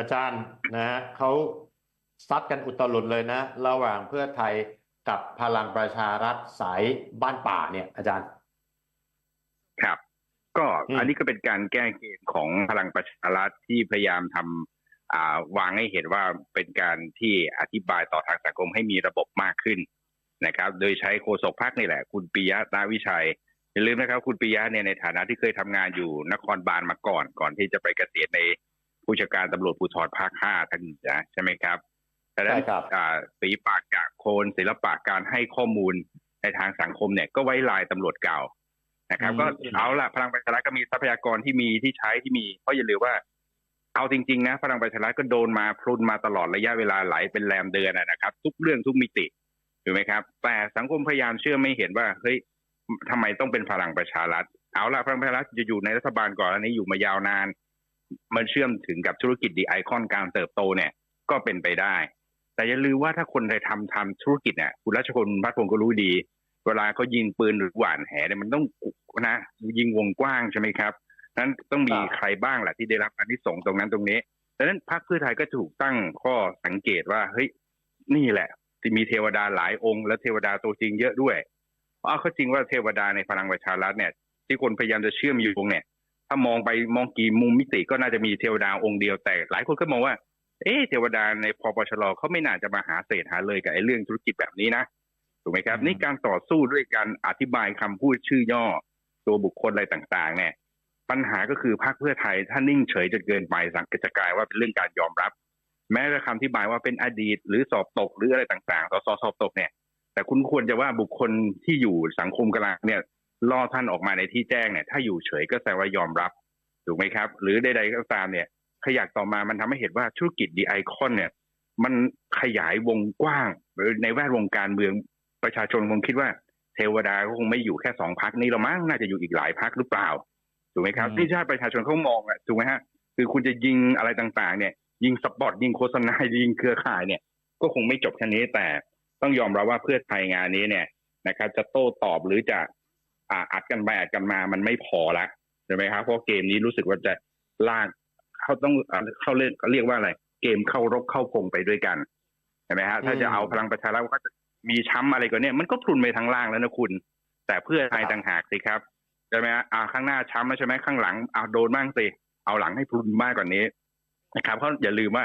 อาจารย์นะฮะเขาซัดกันอุตลุดเลยนะ ระหว่างเพื่อไทยกับพลังประชารัฐสายบ้านป่าเนี่ย อาจารย์ ครับ ก็อืมอันนี้ก็เป็นการแก้เกมของพลังประชารัฐที่พยายามทำอ่าวางให้เห็นว่าเป็นการที่อธิบายต่อทางสังคมให้มีระบบมากขึ้นนะครับ โดยใช้โฆษกพักนี่แหละ คุณปิยะตาวิชัยอย่าลืมนะครับ คุณปิยะเนี่ยในฐานะที่เคยทำงานอยู่นครบาลมาก่อน ก่อนที่จะไปเกษียณใน ผู้จัดการตำรวจภูธรภาคห้าทางเหนือใช่ไหมครับดังนั้นใช่ครับอ่าฝีปากจากโคนศิลปะการให้ข้อมูลในทางสังคมเนี่ย ก็ไว้ลายตำรวจเก่านะครับอืมก็เอาละพลังประชารัฐก็มีทรัพยากรที่มีที่ใช้ที่มี เพราะอย่าลืมว่า เอาจริง ๆ นะพลังประชารัฐก็โดนมาพรุนมาตลอดระยะเวลาหลายเป็นแรมเดือนอะนะครับ ทุกเรื่องทุกมิติถูกไหมครับ แต่สังคมพยายามเชื่อไม่เห็นว่าเฮ้ยทำไมต้องเป็นพลังประชารัฐเอาละพลังประชารัฐจะอยู่ในรัฐบาลก่อนอันนี้อยู่มายาวนาน มันเชื่อมถึงกับธุรกิจดีไอคอนการเติบโตเนี่ยก็เป็นไปได้ แต่อย่าลืมว่าถ้าคนไทยทำทำธุรกิจเนี่ยคุณรัชพลพัฒพงศ์ก็รู้ดี เวลาเขายิงปืนหรือหว่านแหเนี่ยมันต้องนะยิงวงกว้างใช่ไหมครับนั้นต้องมีครับใครบ้างแหละที่ได้รับการที่ส่งส์ตรงนั้นตรงนี้ดังนั้นพรรคเพื่อไทยก็ถูกตั้งข้อสังเกตว่าเฮ้ยนี่แหละ ที่มีเทวดาหลายองค์ และเทวดาตัวจริงเยอะด้วยเพราะเอาเข้าจริงว่าเทวดาในพลังประชารัฐเนี่ย ที่คนพยายามจะเชื่อมโยงเนี่ย ถ้ามองไปมองกี่มุมมิติก็น่าจะมีเทวดาองค์เดียวแต่ หลายคนก็มองว่า เอ๊ะเทวดาในพปชรเขาไม่น่าจะมาหาเศษหาเลยกับไอ้เรื่องธุรกิจแบบนี้นะถูกไหมครับอืมนี่การต่อสู้ด้วยการอธิบายคำพูดชื่อย่อ ตัวบุคคลอะไรต่างๆ เนี่ย ปัญหาก็คือพรรคเพื่อไทยถ้านิ่งเฉยจนเกินไปสังเกตจะกลายว่าเป็นเรื่องการยอมรับ แม้แต่คำอธิบายว่าเป็นอดีต หรือสอบตกหรืออะไรต่างๆสสสอบตกเนี่ย แต่คุณควรจะว่าบุคคลที่อยู่สังคมกลางเนี่ย ล่อท่านออกมาในที่แจ้งเนี่ย ถ้าอยู่เฉยก็แสดงว่ายอมรับถูกไหมครับ หรือใดๆก็ตามเนี่ย ขยักต่อมามันทำให้เห็นว่าธุรกิจดีไอคอนเนี่ย มันขยายวงกว้างหรือในแวดวงการเมืองประชาชนคงคิดว่าเทวดาก็คงไม่อยู่แค่สองพักนี้หรอกมั้งน่าจะอยู่อีกหลายพักหรือเปล่าถูกไหมครับอืมที่ชาติประชาชนเขามองอะถูกไหมฮะคือคุณจะยิงอะไรต่างๆ เนี่ย ยิงสปอร์ตยิงโฆษณายิงเครือข่ายเนี่ย ก็คงไม่จบแค่นี้แต่ต้องยอมรับว่าเพื่อไทยงานนี้เนี่ยนะครับ จะโต้ตอบหรือจะ อ่าอัดกันไปอัดกันมามันไม่พอละใช่ไหมครับเพราะเกมนี้รู้สึกว่าจะลากเขาต้องอ่าเข้าเล่นเขาเรียกว่าอะไร เกมเข้ารบเข้าพงไปด้วยกันใช่ไหมฮะถ้าจะเอาพลังประชารัฐก็จะมีช้ำอะไรกว่านี้มันก็พรุนไปทั้งล่างแล้วนะคุณ แต่เพื่อไทยต่างหากสิครับใช่ไหมฮะอ่าข้างหน้าช้ำแล้วใช่ไหมข้างหลังอ่าโดนบ้างสิเอาหลังให้พรุนมากกว่านี้นะครับเพราะอย่าลืมว่า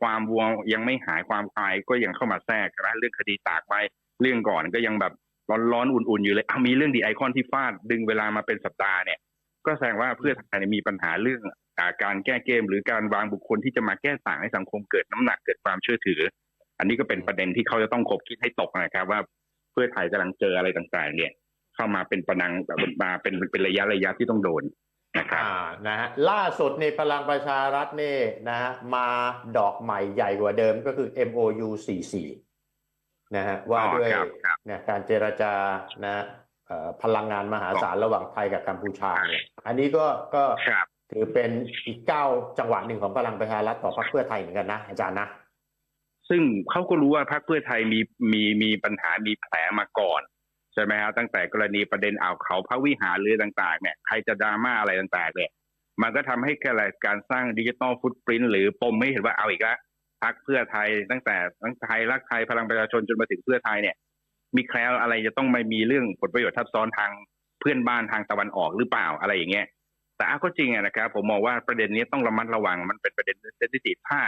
ความวัวยังไม่หายความคลายก็ยังเข้ามาแทรกนะเรื่องคดีตากใบเรื่องก่อนก็ยังแบบ ร้อนๆอุ่นๆอยู่เลยเอามีเรื่องดีไอคอนที่ฟาดดึงเวลามาเป็นสัปดาห์เนี่ย ก็แสดงว่าเพื่อไทยมีปัญหาเรื่องาการแก้เกม หรือการวางบุคคลที่จะมาแก้ต่างให้สังคมเกิดน้ำหนักเกิดความเชื่อถือ อันนี้ก็เป็นประเด็นที่เขาจะต้องคบคิดให้ตกนะครับ ว่าเพื่อไทยกำลังเจออะไรต่างๆ เนี่ย เข้ามาเป็นประนังแบบมาเป็นเป็นระยะระยะที่ต้องโดนนะครับอ่านะฮะล่าสุดในพลังประชารัฐนี่นะฮะมาดอกใหม่ใหญ่กว่าเดิมก็คือ MOU 44 นะฮะว่าอ๋อด้วยครับครับเนี่ยการเจรจานะฮะเอ่อพลังงานมหาศาลระหว่างไทยกับกัมพูชาเนี่ยอันนี้ก็ก็ครับถือเป็นอีกเก้าจังหวะหนึ่งของพลังประชารัฐต่อพรรคเพื่อไทยเหมือนกันนะอาจารย์นะ ซึ่งเขาก็รู้ว่าพรรคเพื่อไทยมีมีมีปัญหามีแผลมาก่อนใช่ไหมครับตั้งแต่กรณีประเด็นอ่าวเขาพระวิหารเรือต่างๆ เนี่ยใครจะดราม่าอะไรต่างๆเนี่ยมันก็ทำให้แค่อะไรการสร้างดิจิตอลฟุตปรินต์หรือปมให้เห็นว่าเอาอีกแล้ว พรรคเพื่อไทย ตั้งแต่ตั้งไทยรักไทยพลังประชาชนจนมาถึงเพื่อไทยเนี่ย มีแคลวอะไรจะต้องไม่มีเรื่องผลประโยชน์ทับซ้อนทางเพื่อนบ้านทางตะวันออกหรือเปล่าอะไรอย่างเงี้ยแต่อาก็จริงอะนะครับ ผมมองว่าประเด็นนี้ต้องระมัดระวังมันเป็นประเด็นเซนซิทีฟถ้า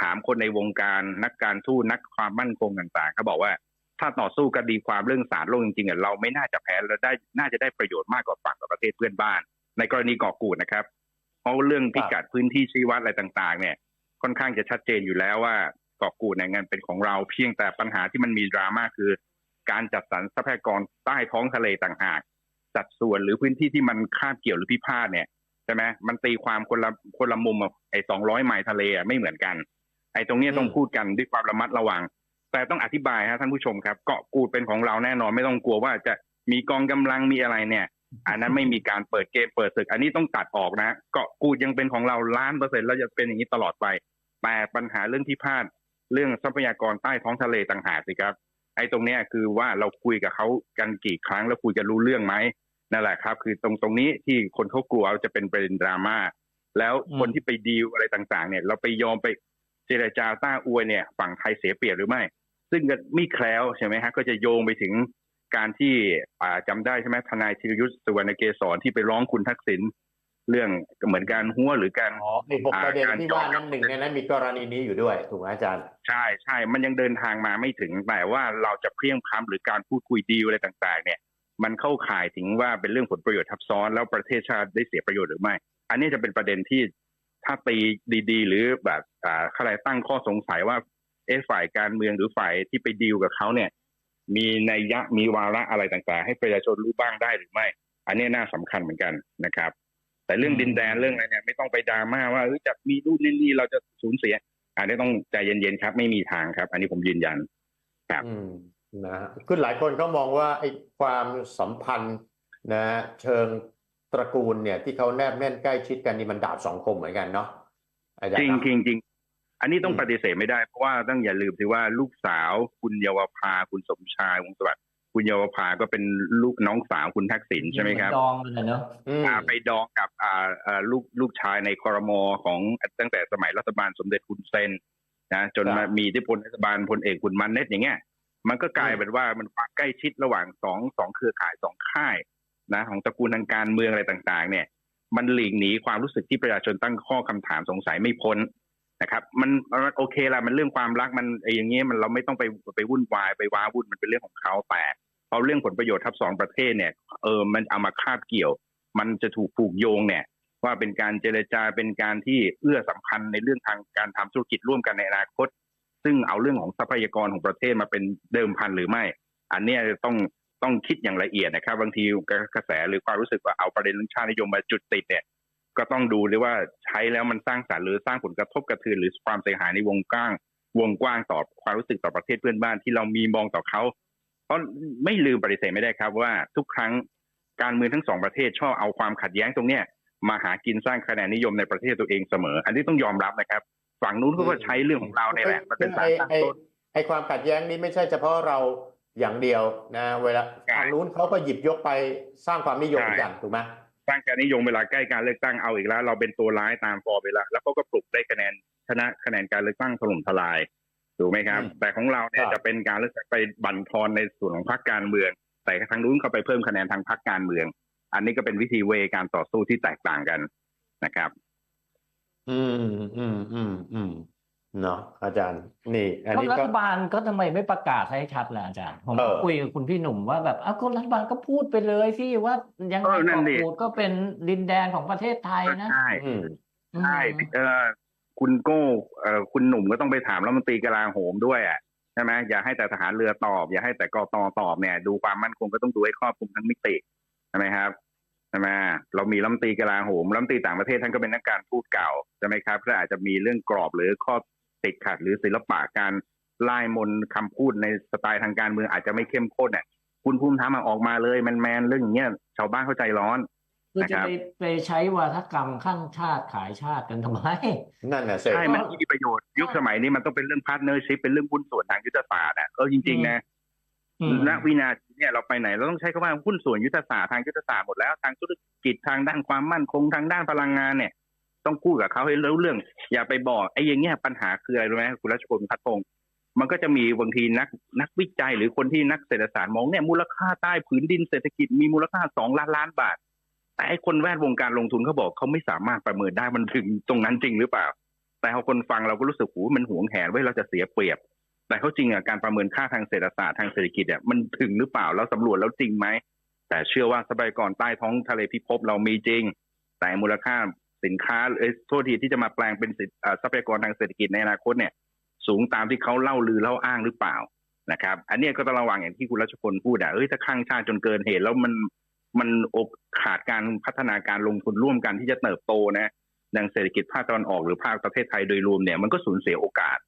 ถามคนในวงการนักการทูตนักความมั่นคงต่างๆเขาบอกว่าถ้าต่อสู้คดีความเรื่องสารโลกจริงๆอะเราไม่น่าจะแพ้และได้น่าจะได้ประโยชน์มากกว่าฝั่งกับประเทศเพื่อนบ้าน ในกรณีเกาะกูดนะครับ เพราะเรื่องพิกัดพื้นที่ชี้วัดอะไรต่าง ๆ เนี่ย ค่อนข้างจะชัดเจนอยู่แล้วว่าเกาะกูดเนี่ยเงินเป็นของเราเพียงแต่ปัญหาที่มันมีดราม่าคือ การจัดสรรทรัพยากรใต้ท้องทะเลต่างหาก สัดส่วนหรือพื้นที่ที่มันคาบเกี่ยวหรือพิพาทเนี่ยใช่ไหมมันตีความคนละคนละมุมอะไอ้สองร้อยไมล์ทะเลอะไม่เหมือนกัน ไอ้ตรงนี้ต้องพูดกันด้วยความระมัดระวัง แต่ต้องอธิบายฮะท่านผู้ชมครับ เกาะกูดเป็นของเราแน่นอนไม่ต้องกลัวว่าจะมีกองกำลังมีอะไรเนี่ย อันนั้นไม่มีการเปิดเกมเปิดศึก อันนี้ต้องตัดออกนะ เกาะกูดยังเป็นของเราล้านเปอร์เซ็นต์แล้วจะเป็นอย่างนี้ตลอดไป แต่ปัญหาเรื่องที่พลาดเรื่องทรัพยากรใต้ท้องทะเลต่างหากสิครับ ไอ้ตรงเนี้ยคือว่าเราคุยกับเขากันกี่ครั้งแล้วคุยจะรู้เรื่องไหมนั่นแหละครับ คือตรงตรงนี้ที่คนเขากลัวจะเป็นประเด็นดราม่าแล้วอืมคนที่ไปดีลอะไรต่างๆ เนี่ย เราไปยอมไปเจรจาต้าอวยเนี่ย ฝั่งไทยเสียเปรียบหรือไม่ ซึ่งก็ไม่แคล้วใช่ไหมฮะก็จะโยงไปถึงการที่อ่าจำได้ใช่ไหมทนายธีรยุทธ์สุวรรณเกษรที่ไปร้องคุณทักษิณ เรื่องเหมือนการหัวหรือการอ๋อไอ้หกประเด็นที่ว่านั้นหนึ่งในนั้นมีกรณีนี้อยู่ด้วยถูกไหมอาจารย์ ใช่ใช่มันยังเดินทางมาไม่ถึงแต่ว่าเราจะเพรียงพร้ำหรือการพูดคุยดีลอะไรต่างๆ เนี่ย มันเข้าข่ายถึงว่าเป็นเรื่องผลประโยชน์ทับซ้อนแล้วประเทศชาติได้เสียประโยชน์หรือไม่ อันนี้จะเป็นประเด็นที่ถ้าตีดีๆ หรือแบบอ่าอะไรตั้งข้อสงสัยว่าเอะฝ่ายการเมืองหรือฝ่ายที่ไปดีลกับเขาเนี่ย มีนัยยะมีวาระอะไรต่างๆ ให้ประชาชนรู้บ้างได้หรือไม่ อันนี้น่าสำคัญเหมือนกันนะครับ แต่เรื่องดินแดนเรื่องอะไรเนี่ยไม่ต้องไปดราม่าว่าเอ้ยจะมีนู่นนี่นี่เราจะสูญเสียอันนี้ต้องใจเย็นๆครับ ไม่มีทางครับ อันนี้ผมยืนยันครับอืมนะฮะคือหลายคนก็มองว่าไอ้ความสัมพันธ์นะฮะเชิงตระกูลเนี่ยที่เขาแนบแน่นใกล้ชิดกันนี่มันดาบสองคมเหมือนกันเนาะอาจารจริย์งเนาะจริงจริงอันนี้ต้องอืมปฏิเสธไม่ได้เพราะว่าต้องอย่าลืมสิว่าลูกสาวคุณเยาวภาคุณสมชาย วงศ์สวัสดิ์ คุณเยาวภาก็เป็นลูกน้องสาวคุณทักษิณใช่ไหมครับดองกันเลยเนาะอืมอ่าไปดองกับอ่าอ่าลูกลูกชายในคอรมอของตั้งแต่สมัยรัฐบาลสมเด็จคุณเซนนะจนครับมามีอิทธิพลรัฐบาลพลเอกคุณมันเน็ตอย่างเงี้ยมันก็กลายอืมเป็นว่ามันความใกล้ชิดระหว่างสองสองเครือข่ายสองค่ายนะของตระกูลทางการเมืองอะไรต่าง ๆ เนี่ย มันหลีกหนีความรู้สึกที่ประชาชนตั้งข้อคำถามสงสัยไม่พ้นนะครับมันมันโอเคละมันเรื่องความรักมันไอ้อย่างเงี้ยมันเราไม่ต้องไปไปวุ่นวายไปว้าวุ่นมันเป็นเรื่องของเขาแต่ พอเรื่องผลประโยชน์ทับสองประเทศเนี่ยเออมันเอามาคาบเกี่ยว มันจะถูกผูกโยงเนี่ย ว่าเป็นการเจรจาเป็นการที่เอื้อสัมพันธ์ในเรื่องทางการทำธุรกิจร่วมกันในอนาคต ซึ่งเอาเรื่องของทรัพยากรของประเทศมาเป็นเดิมพันหรือไม่ อันนี้ต้องต้องคิดอย่างละเอียดนะครับ บางทีกระแสหรือความรู้สึกว่าเอาประเด็นเรื่องชาตินิยมมาจุดติดเนี่ยก็ต้องดูด้วยว่าใช้แล้วมันสร้างสรรค์หรือสร้างผลกระทบกระเทือนหรือความเสียหายในวงกว้าง วงกว้างต่อความรู้สึกต่อประเทศเพื่อนบ้านที่เรามีมองต่อเขา เพราะไม่ลืมปฏิเสธไม่ได้ครับว่าทุกครั้งการเมืองทั้งสองประเทศชอบเอาความขัดแย้งตรงเนี้ยมาหากินสร้างคะแนนนิยมในประเทศตัวเองเสมอ อันนี้ต้องยอมรับนะครับ ฝั่งนู้นก็ใช้เรื่องของเราเนี่ยแหละมันเป็นสารไอ้ตั้งไอ้ต้นไอ้ความขัดแย้งนี้ไม่ใช่เฉพาะเราอย่างเดียวนะ เวลาใช่ทางนู้นเขาก็หยิบยกไปสร้างความนิยมใช่กันถูกไหมสร้างการนิยมเวลาใกล้การเลือกตั้งเอาอีกแล้ว เราเป็นตัวร้ายตามฟอร์ไปแล้วแล้วเขาก็ปลุกได้คะแนนชนะคะแนนการเลือกตั้งถล่มทลาย ถูกไหมครับอืมแต่ของเราเนี่ยครับจะเป็นการเลือกตั้งไปบั่นทอนในส่วนของพรรคการเมือง แต่ทางนู้นเขาไปเพิ่มคะแนนทางพรรคการเมือง อันนี้ก็เป็นวิธีเวการต่อสู้ที่แตกต่างกันนะครับ อืมอืมอืมอืมเนาะอาจารย์ นี่ อันก็นี้รัก็ฐบาลก็ทำไมไม่ประกาศให้ชัดล่ะอาจารย์ ผมเอก็อคุยกับคุณพี่หนุ่มว่าแบบอ้าวก็รัฐบาลก็พูดไปเลยสิว่ายังไงเออนั่นเกาะดิกูดก็เป็นดินแดนของประเทศไทยนะใช่อืมอืมใช่เออ คุณโก้เออคุณหนุ่มก็ต้องไปถามรัฐมนตรีกลาโหมด้วยอะใช่ไหมอย่าให้แต่ทหารเรือตอบ อย่าให้แต่กตอตอบเนี่ย ดูความมั่นคงก็ต้องดูให้ครอบคลุมทั้งมิติใช่ไหมครับใช่ไหมเรามีรัฐมนตรีกลาโหมรัฐมนตรีต่างประเทศท่านก็เป็นนักการพูดเก่าใช่ไหมครับก็อาจจะมีเรื่องกรอบหรือข้อติดขัดหรือศิลปะการไล่มนต์คำพูดในสไตล์ทางการเมืองอาจจะไม่เข้มข้นอะคุณภูมิธรรมอออกมาเลยแมนๆเรื่องอย่างเงี้ยชาวบ้านเข้าใจร้อน คือจะนะครับไปไปใช้วาทกรรมข้างชาติขายชาติกันทำไม นั่นน่ะสิใช่มันไม่มีประโยชน์ยุคสมัยนี้มันต้องเป็นเรื่องพาร์ทเนอร์ชิพเป็นเรื่องหุ้นส่วนทางยุทธศาสตร์อะเออจริงๆนะอืมณวินาทีเนี่ยเราไปไหนเราต้องใช้คำว่าหุ้นส่วนยุทธศาสตร์ทางยุทธศาสตร์หมดแล้วทางธุรกิจทางด้านความมั่นคงทางด้านพลังงานเนี่ย ต้องพูดกับเขาให้รู้เรื่อง อย่าไปบอกไอ้อย่างเงี้ยปัญหาคืออะไรรู้ไหมคุณรัชพลพัฒพงศ์มันก็จะมีบางทีนักนักวิจัยหรือคนที่นักเศรษฐศาสตร์มองเนี่ยมูลค่าใต้ผืนดินเศรษฐกิจมีมูลค่าสองล้านล้านบาท แต่ไอ้คนแวดวงการลงทุนเขาบอกเขาไม่สามารถประเมินได้มันถึงตรงนั้นจริงหรือเปล่า แต่พอคนฟังเราก็รู้สึกหูมันหวงแหนไว้เราจะเสียเปรียบ แต่เขาจริงอะการประเมินค่าทางเศรษฐศาสตร์ทางเศรษฐกิจอะมันถึงหรือเปล่าแล้วสำรวจแล้วจริงไหมแต่เชื่อว่าทรัพยากรใต้ท้องทะเลพิภพเรามีจริง แต่มูลค่าสินค้าเอ้ยโทษทีที่จะมาแปลงเป็นทรัพยากรทางเศรษฐกิจในอนาคตเนี่ย สูงตามที่เขาเล่าลือเล่าอ้างหรือเปล่านะครับ อันนี้ก็ต้องระวังอย่างที่คุณรัชพลพูดอะเอ้ยถ้าข้างชาติจนเกินเหตุแล้วมัน มันอกขาดการพัฒนาการลงทุนร่วมกันที่จะเติบโตนะทางเศรษฐกิจภาคตะวันออกหรือภาคประเทศไทยโดยรวมเนี่ยมันก็สูญเสียโอกาส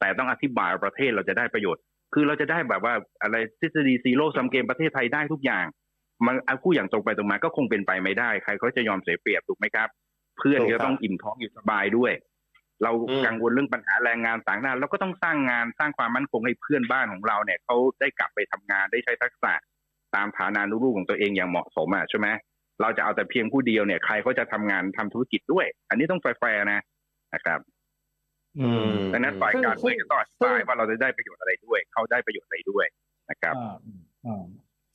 แต่ต้องอธิบายประเทศเราจะได้ประโยชน์ คือเราจะได้แบบว่าอะไรทฤษฎีซีโร่ซัมเกมประเทศไทยได้ทุกอย่าง มันเอาคู่อย่างตรงไปตรงมาก็คงเป็นไปไม่ได้ ใครเขาจะยอมเสียเปรียบถูกไหมครับ เพื่อนก็ต้องอิ่มท้องอยู่สบายด้วย เรากังวลเรื่องปัญหาแรงงานต่างด้าวเราก็ต้องสร้างงานสร้างความมั่นคงให้เพื่อนบ้านของเราเนี่ยเขาได้กลับไปทำงานได้ใช้ทักษะ ตามฐานานุรูปของตัวเองอย่างเหมาะสมอะใช่ไหมเราจะเอาแต่เพียงผู้เดียวเนี่ยใครเขาจะทำงานทำธุรกิจด้วย อันนี้ต้องแฟร์ๆนะนะครับอืมดังนั้นฝ่ายการเมืองจะต้องอธิบายว่าเราจะได้ประโยชน์อะไรด้วย เขาได้ประโยชน์อะไรด้วยนะครับอ่าอ่า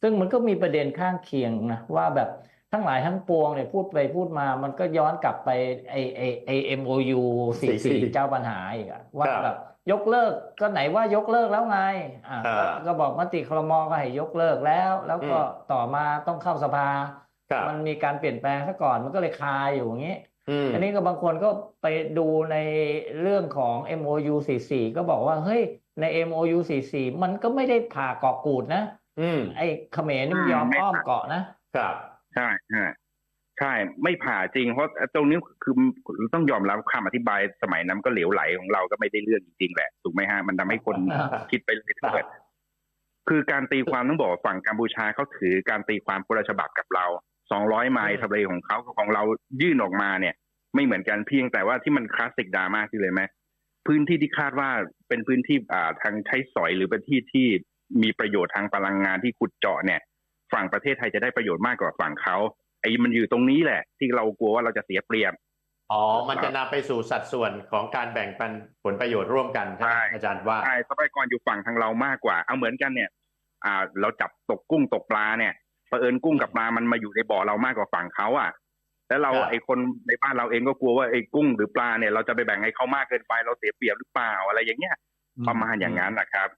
ซึ่งมันก็มีประเด็นข้างเคียงนะว่าแบบทั้งหลายทั้งปวงเนี่ยพูดไปพูดมา มันก็ย้อนกลับไปไอไอไอ MOU สี่สี่44เจ้าปัญหาอีกอะว่าครับแบบ ยกเลิกก็ไหนว่ายกเลิกแล้วไงอ่าอ่าก็ก็บอกมติครมก็ให้ยกเลิกแล้ว แล้วก็อืมต่อมาต้องเข้าสภาครับมันมีการเปลี่ยนแปลงซะก่อนมันก็เลยคาอยู่อย่างนี้อืมอันนี้ก็บางคนก็ไปดูในเรื่องของ MOU 44ก็บอกว่าเฮ้ยใน MOU 44มันก็ไม่ได้ผ่าเกาะกูดนะ อืมไอ้เขมรนี่มันยอมไม่อ้อมผ่าเกาะนะครับใช่ใช่ ใช่ไม่ผ่าจริง เพราะตรงนี้คือต้องยอมรับคำอธิบายสมัยนั้นก็เหลวไหลของเราก็ไม่ได้เรื่องจริงๆแหละถูกไหมฮะมันทำให้คนอ่าคิดไปเลยถ้าเกิดคือการตีความต้องบอกว่าฝั่งกัมพูชาเขาถือการตีความคนละฉบับกับเรา200ไมล์ทะเลของเขากับของเรายื่นออกมาเนี่ย ไม่เหมือนกันเพียงแต่ว่าที่มันคลาสสิกดราม่าคือเลยไหมพื้นที่ที่คาดว่าเป็นพื้นที่อ่าทางใช้สอยหรือเป็นที่ที่มีประโยชน์ทางพลังงานที่ขุดเจาะเนี่ย ฝั่งประเทศไทยจะได้ประโยชน์มากกว่าฝั่งเขา ไอ้มันอยู่ตรงนี้แหละ ที่เรากลัวว่าเราจะเสียเปรียบอ๋อ มันจะนำไปสู่สัดส่วนของการแบ่งปันผลประโยชน์ร่วมกันใช่ไหมใช่อาจารย์ว่าใช่ทรัพยากรอยู่ฝั่งทางเรามากกว่า เอาเหมือนกันเนี่ย อ่า เราจับตกกุ้งตกปลาเนี่ยเผอิญกุ้งกับปลา มันมาอยู่ในบ่อเรามากกว่าฝั่งเขาอะ แล้วเราครับไอ้คนในบ้านเราเองก็กลัวว่าไอ้กุ้งหรือปลาเนี่ยเราจะไปแบ่งให้เขามากเกินไปเราเสียเปรียบหรือเปล่าอะไรอย่างเงี้ยประมาณอย่างนั้นนะครับ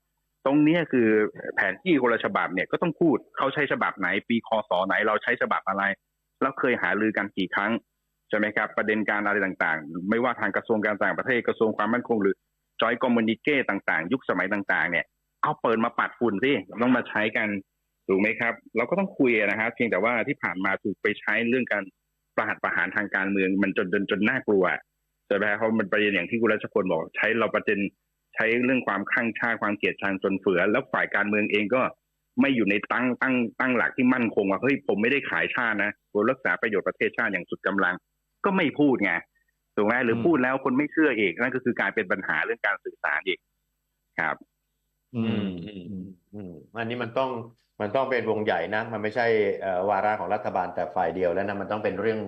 ตรงเนี้ยคือแผนที่คนละฉบับเนี่ยก็ต้องพูดเขาใช้ฉบับไหน ปีคศไหนเราใช้ฉบับอะไร แล้วเคยหารือกันกี่ครั้งใช่ไหมครับประเด็นการอะไรต่างๆ ไม่ว่าทางกระทรวงการต่างประเทศกระทรวงความมั่นคงหรือจอยคอมมูนิเกต่างๆ ยุคสมัยต่างๆ เนี่ยเอาเปิดมาปัดฝุ่นสิต้องมาใช้กันถูกไหมครับ เราก็ต้องคุยนะครับเพียงแต่ว่าที่ผ่านมาถูกไปใช้เรื่องการประหัตประหารทางการเมืองมันจนจนจนน่ากลัวใช่ไหมเพราะมันประเด็นอย่างที่คุณรัชพลบอก ใช้เราประเด็นใช้เรื่องความข้างชาความเกลียดชังจนเฟือ แล้วฝ่ายการเมืองเองก็ ไม่อยู่ในตั้งตั้งตั้งหลักที่มั่นคงว่าเฮ้ยผมไม่ได้ขายชาตินะผมรักษาประโยชน์ประเทศชาติอย่างสุดกำลัง ก็ไม่พูดไงถูกไหมหรือมพูดแล้วคนไม่เชื่ออีกนั่นก็คือการเป็นปัญหาเรื่องการสื่อสารอีกครับอือืมมอืมอืมอืมอันนี้มันต้องมันต้องเป็นวงใหญ่นะ มันไม่ใช่เอ่อวาระของรัฐบาลแต่ฝ่ายเดียวแล้วนะมันต้องเป็นเรื่อง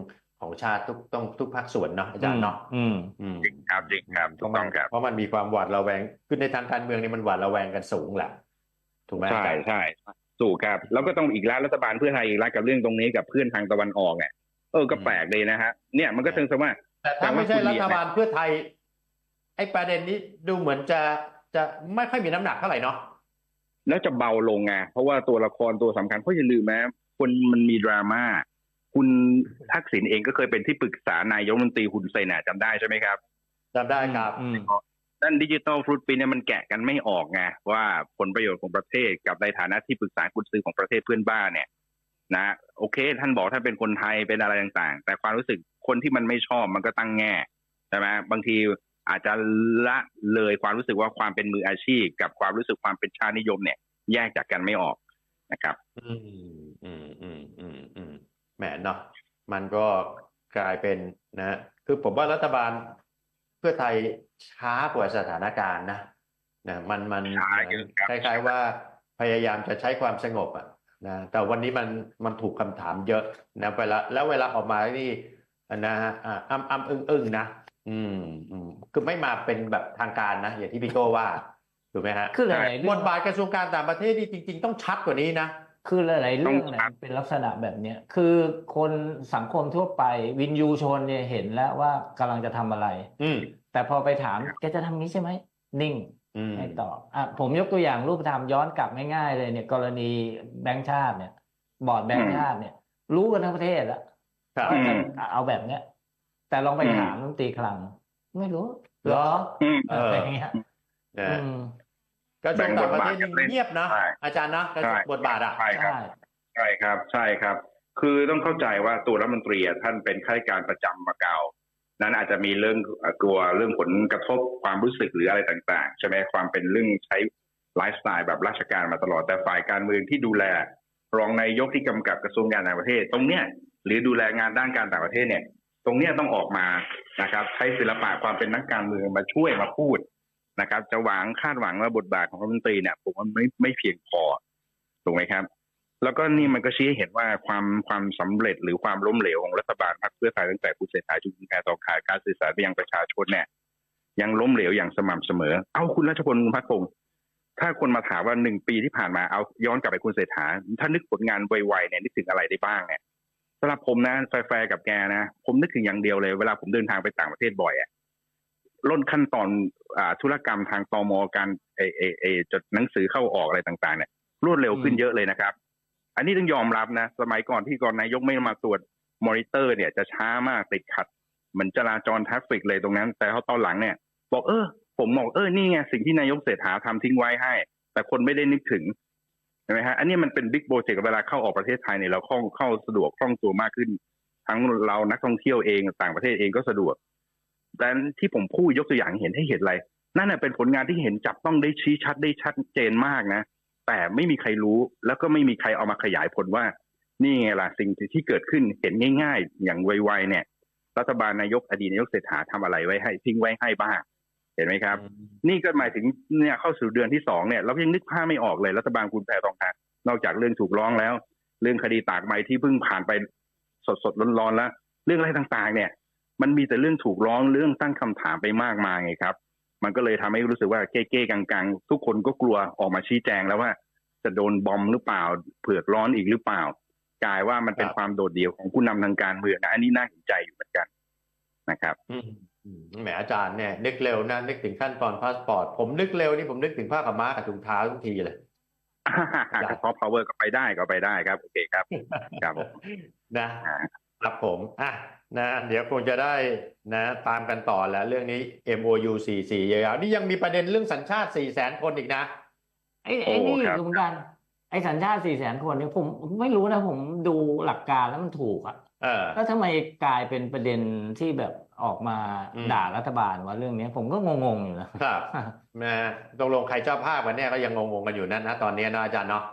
ของชาติทุกต้องทุกภาคส่วนเนาะอาจารย์เนาะอืมอืมจริงครับจริงครับเพถูราะกมัต้อนงครับเพราะมันมีความหวาดระแวงคือในทางการเมืองนี่มันหวาดระแวงกันสูงแหละ ถูกไหมอาใช่จารย์ใช่ถูกครับ แล้วก็ต้องอีกแล้วรัฐบาลเพื่อไทยอีกแล้วกับเรื่องตรงนี้กับเพื่อนทางตะวันออกเนี่ยเออก็แปลกเลยนะฮะเนี่ยมันก็ถึงสว่าแต่ถ้าไม่ใช่รัฐบาลเพื่อไทย ไอ้ประเด็นนี้ดูเหมือนจะจะไม่ค่อยมีน้ำหนักเท่าไหร่เนาะแล้วจะเบาลงไงเพราะว่าตัวละครตัวสำคัญเพราะอย่าลืมนะคนมันมีดราม่าคุณทักษิณเองก็เคยเป็นที่ปรึกษานายกรัฐมนตรีคุณเซนน่ะจำได้ใช่ไหมครับจำได้ครับอืม ด้านดิจิ t a ลฟรุตปีเนี่ยมันแกะกันไม่ออกไงว่าผลประโยชน์ของประเทศกับในฐานะที่ปรึกษากุญซือของประเทศเพื่อนบ้านเนี่ย นะโอเค ท่านบอกท่านเป็นคนไทยเป็นอะไรต่างๆ แต่ความรู้สึกคนที่มันไม่ชอบมันก็ตั้งแง่ใช่ไหมบางทีอาจจะละเลยความรู้สึกว่าความเป็นมืออาชีพ กับความรู้สึกความเป็นชาตินิยมเนี่ย แยกจากกันไม่ออกนะครับ อืมอืมอืมอืมอืมแหมเนาะมันก็กลายเป็นนะ คือผมว่ารัฐบาล พื่อไทยช้ากว่าสถานการณ์นะนะมันมันช้าเยอะครับคล้ายๆว่าพยายามจะใช้ความสงบอะนะแต่วันนี้มันมันถูกคำถามเยอะนะเวลาแล้วเวลาออกมานี่นะฮะอ่าอ้ำอ้ำอึ้งอึ้งนะอืมอืมคือไม่มาเป็นแบบทางการนะอย่างที่พี่โก้ว่าถูกไหมฮะคือหลายๆเรื่บองทบาทกระทรวงการต่างประเทศนี่จริง ๆ ต้องชัดกว่านี้นะ คือหลายๆเรื่องต้องเนี่ยครับมันเป็นลักษณะแบบเนี้ยคือคนสังคมทั่วไปวินยูชนเนี่ยเห็นแล้วว่ากำลังจะทำอะไร อืม แต่พอไปถามแกจะทำนี้ใช่ไหม นิ่ง อืม ไม่ตอบอะผมยกตัวอย่างรูปธรรมย้อนกลับง่ายๆเลยเนี่ยกรณีแบงก์ชาติเนี่ย บอร์ดแบงก์ชาติเนี่ย รู้กันทั้งประเทศแล้วครับ ว่าอืจะมเอาแบบเนี้ย แต่ลองไปอืมถามรัฐมนตรีคลัง ไม่รู้เหรออืม เออออะไรอย่างเงี้ยนะอืม กระทรวงต่างประเทศแบ่งบทบาทกันเล่นเงียบนะใช่อาจารย์นะกระทรวงใช่บทบาทอะใช่ครับใช่ใช่ครับใช่ครับ คือต้องเข้าใจว่าตัวรัฐมนตรีอะท่านเป็นข้าราชการประจำมาเก่า นั้นอาจจะมีเรื่องเอ่อกลัวเรื่องผลกระทบความรู้สึกหรืออะไรต่าง ๆ ใช่ไหมความเป็นเรื่องใช้ไลฟ์สไตล์แบบราชการมาตลอดแต่ฝ่ายการเมืองที่ดูแล รองนายกที่กำกับกระทรวงการต่างประเทศ ตรงเนี้ยหรือดูแลงานด้านการต่างประเทศเนี่ย ตรงเนี้ยต้องออกมานะครับ ใช้ศิลปะความเป็นนักการเมืองมาช่วยมาพูด นะครับ จะหวังคาดหวังว่าบทบาทของรัฐมนตรีเนี่ยผมว่าไม่ไม่เพียงพอถูกไหมครับ แล้วก็นี่มันก็ชี้ให้เห็นว่าความความสำเร็จหรือความล้มเหลวของรัฐบาลพรรคเพื่อไทยตั้งแต่คุณเศรษฐาจุนแพทองขายการสื่อสารไปยังประชาชนเนี่ยยังล้มเหลวอย่างสม่ำเสมอ เอาคุณรัชพลคุณพัฒพงศ์ถ้าคนมาถามว่าหนึ่งปีที่ผ่านมาเอาย้อนกลับไปคุณเศรษฐาถ้านึกผลงานไวๆเนี่ยนึกถึงอะไรได้บ้างเนี่ยสำหรับผมนะแฟร์กับแกนะ ผมนึกถึงอย่างเดียวเลย เวลาผมเดินทางไปต่างประเทศบ่อยอะ ลดขั้นตอนอธุรกรรมทางตมการเอเอเอจดหนังสือเข้าออกอะไรต่างๆเนี่ยรวดเร็วขึ้นเยอะเลยนะครับ อันนี้ต้องยอมรับนะ สมัยก่อนที่ก่อนนายกไม่มาตรวจมอนิเตอร์เนี่ยจะช้ามากติดขัดเหมือนจราจรทราฟฟิกเลยตรงนั้น แต่เขาตอนหลังเนี่ย บอกเออ ผมบอกเออนี่ไงสิ่งที่นายกเศรษฐาทำทิ้งไว้ให้ แต่คนไม่ได้นึกถึงใช่ไหมฮะอันนี้มันเป็นบิ๊กโปรเจกต์เวลาเข้าออกประเทศไทยเนี่ยเราเข้าเข้าสะดวกคล่องตัวมากขึ้น ทั้งเรานักท่องเที่ยวเองต่างประเทศเองก็สะดวก แต่ที่ผมพูดยกตัวอย่างให้เห็นให้เห็นอะไร นั่นน่ะเป็นผลงานที่เห็นจับต้องได้ชี้ชัดได้ชัดเจนมากนะ แต่ไม่มีใครรู้แล้วก็ไม่มีใครเอามาขยายผลว่า นี่ไงล่ะสิ่งที่เกิดขึ้นเห็นง่าย ๆ อย่างไวๆเนี่ย รัฐบาลนายกอดีตนายกเศรษฐาทำอะไรไว้ให้ทิ้งไว้ให้บ้างเห็นไหมครับ นี่ก็หมายถึงเนี่ยเข้าสู่เดือนที่สองเนี่ยเรายังนึกภาพไม่ออกเลยรัฐบาลคุณแพรทองทานนอกจากเรื่องถูกร้องแล้ว เรื่องคดีตากใบที่เพิ่งผ่านไปสดสดๆร้อนๆแล้ว เรื่องอะไรต่างๆ เนี่ย มันมีแต่เรื่องถูกร้องเรื่องตั้งคำถามไปมากมายไงครับ มันก็เลยทำให้รู้สึกว่าเก้ๆกังๆ ทุกคนก็กลัวออกมาชี้แจงแล้วว่า จะโดนบอมหรือเปล่า เผือกร้อนอีกหรือเปล่า กลายว่ามันเป็นครับความโดดเดี่ยวของผู้นำทางการเมืองนะอันนี้น่าเห็นใจอยู่เหมือนกันนะครับอืมอืมแหมอาจารย์เนี่ยนึกเร็วนะนึกถึงขั้นตอนพาสปอร์ต ผมนึกเร็วนี่ผมนึกถึงผ้าขาวม้ากับถุงเท้าทุกทีเลยซอฟต์พาวเวอร์ก็ไปได้ก็ไปได้ครับ โอเคครับครับผมนะอ่า ครับผมอะนะเดี๋ยวคงจะได้นะตามกันต่อแหล้วเรื่องนี้ MOU 44ยาวๆนี่ยังมีประเด็นเรื่องสัญชาติ4แสนคนอีกนะ ไอ้ไอ้นี่อยู่เหมือนกันไอ้สัญชาติสี่แสนคนเนี่ยผมไม่รู้นะผมดูหลักการแล้วมันถูกอะเออ แล้วทำไมกลายเป็นประเด็นที่แบบออกมาอืม ด่ารัฐบาลว่าเรื่องนี้ผมก็งงๆอยู่นะ ครับนะตกลงใครเจ้าภาพกันเนี่ยก็ยังงงๆกันอยู่นั่นนะตอนนี้นะอาจารย์เนาะ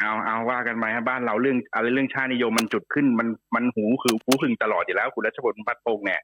เอาเอาว่ากันไปฮะบ้านเราเรื่องอะไรเรื่องชาตินิยมมันจุดขึ้นมันมันหูคือหูขึงตลอดอยู่แล้ว คุณรัชพลพัดพงศ์เนี่ย